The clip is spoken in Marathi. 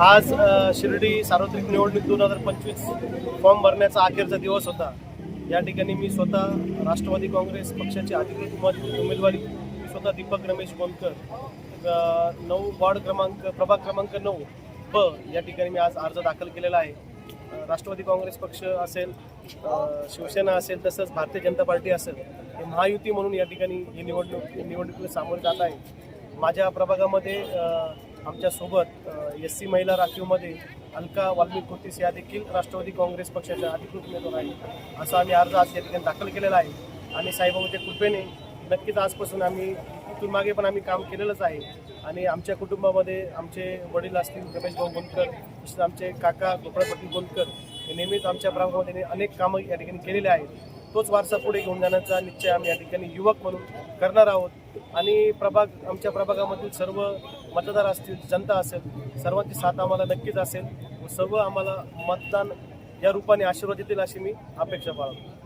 आज शिर्डी सार्वत्रिक निवडणूक दोन हजार पंचवीस फॉर्म भरण्याचा अखेरचा दिवस होता. या ठिकाणी मी स्वतः राष्ट्रवादी काँग्रेस पक्षाचे अधिकृत उमेदवारी मी स्वतः दीपक रमेश गोंदकर नऊ वॉर्ड क्रमांक प्रभाग क्रमांक नऊ ब या ठिकाणी मी आज अर्ज दाखल केलेला आहे. राष्ट्रवादी काँग्रेस पक्ष असेल शिवसेना असेल तसंच भारतीय जनता पार्टी असेल हे महायुती म्हणून या ठिकाणी ही निवडणूक निवडणुकीला सामोरे जात आहे. माझ्या प्रभागामध्ये आमच्यासोबत एस सी महिला राखीवमध्ये अलका वाल्मिक कोतीस या देखील राष्ट्रवादी काँग्रेस पक्षाच्या अधिकृत उमेदवार आहेत. असा आम्ही अर्ज आज या ठिकाणी दाखल केलेला आहे. आणि साईबाबाच्या कृपेने नक्कीच आजपासून आम्ही इथून मागे पण आम्ही काम केलेलंच आहे. आणि आमच्या कुटुंबामध्ये आमचे वडील असतील रमेश भाऊ गोंदकर तसेच आमचे काका गोपाळपट्टी गोंदकर हे नेहमीच आमच्या प्रभागामध्ये अनेक कामं या ठिकाणी केलेले आहेत. तोच वारसा पुढे घेऊन जाण्याचा निश्चय आम्ही या ठिकाणी युवक म्हणून करणार आहोत. आणि प्रभाग आमच्या प्रभागामधील सर्व मतदार असतील जनता असेल सर्वांची साथ आम्हाला नक्कीच असेल. व सर्व आम्हाला मतदान या रूपाने आशीर्वाद देतील अशी मी अपेक्षा बाळगतो.